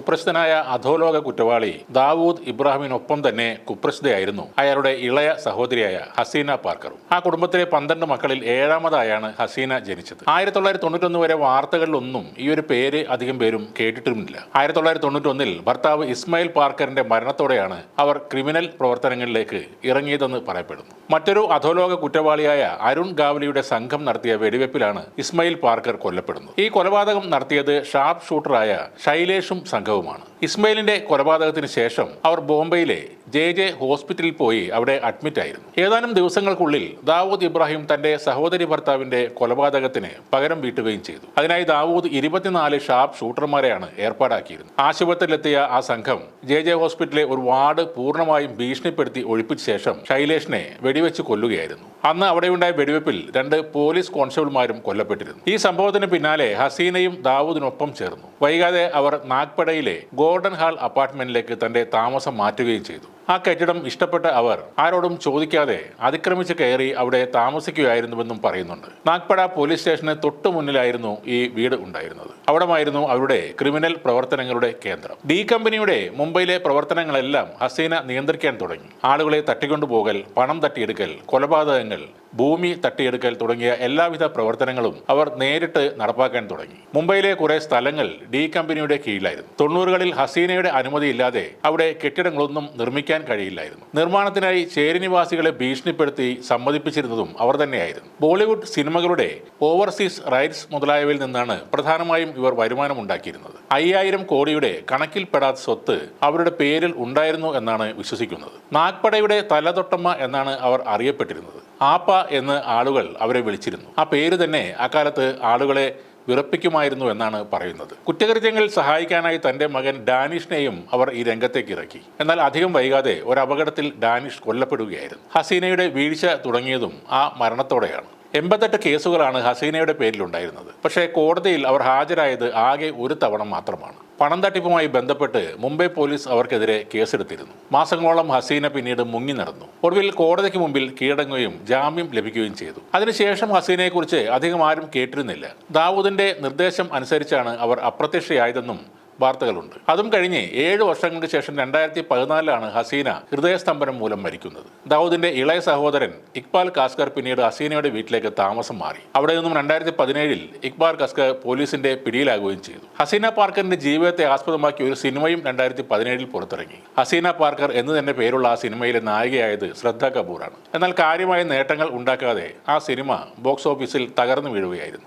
കുപ്രസിദ്ധനായ അധോലോക കുറ്റവാളി ദാവൂദ് ഇബ്രാഹിമിനൊപ്പം തന്നെ കുപ്രസിദ്ധയായിരുന്നു അയാളുടെ ഇളയ സഹോദരിയായ ഹസീന പാർക്കറും. ആ കുടുംബത്തിലെ പന്ത്രണ്ട് മക്കളിൽ ഏഴാമതായാണ് ഹസീന ജനിച്ചത്. ആയിരത്തി തൊള്ളായിരത്തി തൊണ്ണൂറ്റൊന്ന് വരെ വാർത്തകളിലൊന്നും ഈ ഒരു പേര് അധികം പേരും കേട്ടിട്ടുമില്ല. ആയിരത്തി തൊള്ളായിരത്തി ഭർത്താവ് ഇസ്മായിൽ പാർക്കറിന്റെ മരണത്തോടെയാണ് അവർ ക്രിമിനൽ പ്രവർത്തനങ്ങളിലേക്ക് ഇറങ്ങിയതെന്ന് പറയപ്പെടുന്നു. മറ്റൊരു അധോലോക കുറ്റവാളിയായ അരുൺ ഗാവലിയുടെ സംഘം നടത്തിയ വെടിവെപ്പിലാണ് ഇസ്മായിൽ പാർക്കർ കൊല്ലപ്പെടുന്നത്. ഈ കൊലപാതകം നടത്തിയത് ഷാർപ്പ് ഷൂട്ടറായ ശൈലേഷും സംഘവുമാണ് ഇസ്മയിലിന്റെ കൊലപാതകത്തിന് ശേഷം അവർ ബോംബെയിലെ ജെ ജെ ഹോസ്പിറ്റലിൽ പോയി അവിടെ അഡ്മിറ്റ് ആയിരുന്നു. ഏതാനും ദിവസങ്ങൾക്കുള്ളിൽ ദാവൂദ് ഇബ്രാഹിം തന്റെ സഹോദരി ഭർത്താവിന്റെ കൊലപാതകത്തിന് പകരം വീട്ടുകയും ചെയ്തു. അതിനായി ദാവൂദ് ഇരുപത്തിനാല് ഷാർപ്പ് ഷൂട്ടർമാരെയാണ് ഏർപ്പാടാക്കിയിരുന്നത്. ആശുപത്രിയിലെത്തിയ ആ സംഘം ജെ ജെ ഹോസ്പിറ്റലിലെ ഒരു വാർഡ് പൂർണമായും ഭീഷണിപ്പെടുത്തി ഒഴിപ്പിച്ച ശേഷം ശൈലേഷിനെ വെടിവെച്ച് കൊല്ലുകയായിരുന്നു. അന്ന് അവിടെയുണ്ടായ വെടിവെപ്പിൽ രണ്ട് പോലീസ് കോൺസ്റ്റബിൾമാരും കൊല്ലപ്പെട്ടിരുന്നു. ഈ സംഭവത്തിന് പിന്നാലെ ഹസീനയും ദാവൂദിനൊപ്പം ചേർന്നു. വൈകാതെ അവർ നാഗ്പടയിലെ ഗോൾഡൻ ഹാൾ അപ്പാർട്ട്മെന്റിലേക്ക് തന്റെ താമസം മാറ്റുകയും ചെയ്തു. ആ കെട്ടിടം ഇഷ്ടപ്പെട്ട അവർ ആരോടും ചോദിക്കാതെ അതിക്രമിച്ച് കയറി അവിടെ താമസിക്കുകയായിരുന്നുവെന്നും പറയുന്നുണ്ട്. നാഗ്പട പോലീസ് സ്റ്റേഷന് തൊട്ടു മുന്നിലായിരുന്നു ഈ വീട് ഉണ്ടായിരുന്നത്. അവിടമായിരുന്നു അവരുടെ ക്രിമിനൽ പ്രവർത്തനങ്ങളുടെ കേന്ദ്രം. ഡി കമ്പനിയുടെ മുംബൈയിലെ പ്രവർത്തനങ്ങളെല്ലാം ഹസീന നിയന്ത്രിക്കാൻ തുടങ്ങി. ആളുകളെ തട്ടിക്കൊണ്ടുപോകൽ പണം തട്ടിയെടുക്കൽ കൊലപാതകങ്ങൾ ഭൂമി തട്ടിയെടുക്കൽ തുടങ്ങിയ എല്ലാവിധ പ്രവർത്തനങ്ങളും അവർ നേരിട്ട് നടപ്പാക്കാൻ തുടങ്ങി. മുംബൈയിലെ കുറെ സ്ഥലങ്ങൾ ഡി കമ്പനിയുടെ കീഴിലായിരുന്നു. തൊണ്ണൂറുകളിൽ ഹസീനയുടെ അനുമതിയില്ലാതെ അവിടെ കെട്ടിടങ്ങളൊന്നും നിർമ്മിക്കാൻ കഴിയില്ലായിരുന്നു. നിർമ്മാണത്തിനായി ചേരിനിവാസികളെ ഭീഷണിപ്പെടുത്തി സമ്മതിപ്പിച്ചിരുന്നതും അവർ തന്നെയായിരുന്നു. ബോളിവുഡ് സിനിമകളുടെ ഓവർസീസ് റൈറ്റ്സ് മുതലായവയിൽ നിന്നാണ് പ്രധാനമായും ഇവർ വരുമാനം ഉണ്ടാക്കിയിരുന്നത്. അയ്യായിരം കോടിയുടെ കണക്കിൽപ്പെടാത്ത സ്വത്ത് അവരുടെ പേരിൽ ഉണ്ടായിരുന്നു എന്നാണ് വിശ്വസിക്കുന്നത്. നാഗ്പടയുടെ തലതൊട്ടമ്മ എന്നാണ് അവർ അറിയപ്പെട്ടിരുന്നത്. ആപ്പ എന്ന് ആളുകൾ അവരെ വിളിച്ചിരുന്നു. ആ പേര് തന്നെ അക്കാലത്ത് ആളുകളെ വിറപ്പിക്കുമായിരുന്നു എന്നാണ് പറയുന്നത്. കുറ്റകൃത്യങ്ങൾ സഹായിക്കാനായി തന്റെ മകൻ ഡാനിഷിനെയും അവർ ഈ രംഗത്തേക്ക് ഇറക്കി. എന്നാൽ അധികം വൈകാതെ ഒരു അപകടത്തിൽ ഡാനിഷ് കൊല്ലപ്പെടുകയായിരുന്നു. ഹസീനയുടെ വീഴ്ച തുടങ്ങിയതും ആ മരണത്തോടെയാണ്. എൺപത്തെട്ട് കേസുകളാണ് ഹസീനയുടെ പേരിലുണ്ടായിരുന്നത്. പക്ഷേ കോടതിയിൽ അവർ ഹാജരായത് ആകെ ഒരു തവണ മാത്രമാണ്. പണം തട്ടിപ്പുമായി ബന്ധപ്പെട്ട് മുംബൈ പോലീസ് അവർക്കെതിരെ കേസെടുത്തിരുന്നു. മാസങ്ങളോളം ഹസീന പിന്നീട് മുങ്ങി നടന്നു. ഒടുവിൽ കോടതിക്ക് മുമ്പിൽ കീഴടങ്ങുകയും ജാമ്യം ലഭിക്കുകയും ചെയ്തു. അതിനുശേഷം ഹസീനയെക്കുറിച്ച് അധികം ആരും കേട്ടിരുന്നില്ല. ദാവൂദിന്റെ നിർദ്ദേശം അനുസരിച്ചാണ് അവർ അപ്രത്യക്ഷയായതെന്നും വാർത്തകളുണ്ട്. അതും കഴിഞ്ഞ് ഏഴ് വർഷങ്ങൾക്ക് ശേഷം രണ്ടായിരത്തി പതിനാലിലാണ് ഹസീന ഹൃദയസ്തംഭനം മൂലം മരിക്കുന്നത്. ദാവൂദിന്റെ ഇളയ സഹോദരൻ ഇക്ബാൽ കാസ്കർ പിന്നീട് ഹസീനയുടെ വീട്ടിലേക്ക് താമസം മാറി. അവിടെ നിന്നും രണ്ടായിരത്തി പതിനേഴിൽ ഇക്ബാൽ കാസ്കർ പോലീസിന്റെ പിടിയിലാകുകയും ചെയ്തു. ഹസീന പാർക്കറിന്റെ ജീവിതത്തെ ആസ്പദമാക്കി ഒരു സിനിമയും രണ്ടായിരത്തി പതിനേഴിൽ പുറത്തിറങ്ങി. ഹസീന പാർക്കർ എന്ന് തന്നെ പേരുള്ള ആ സിനിമയിലെ നായികയായത് ശ്രദ്ധ കപൂറാണ്. എന്നാൽ കാര്യമായ നേട്ടങ്ങൾ ഉണ്ടാക്കാതെ ആ സിനിമ ബോക്സ് ഓഫീസിൽ തകർന്നു വീഴുകയായിരുന്നു.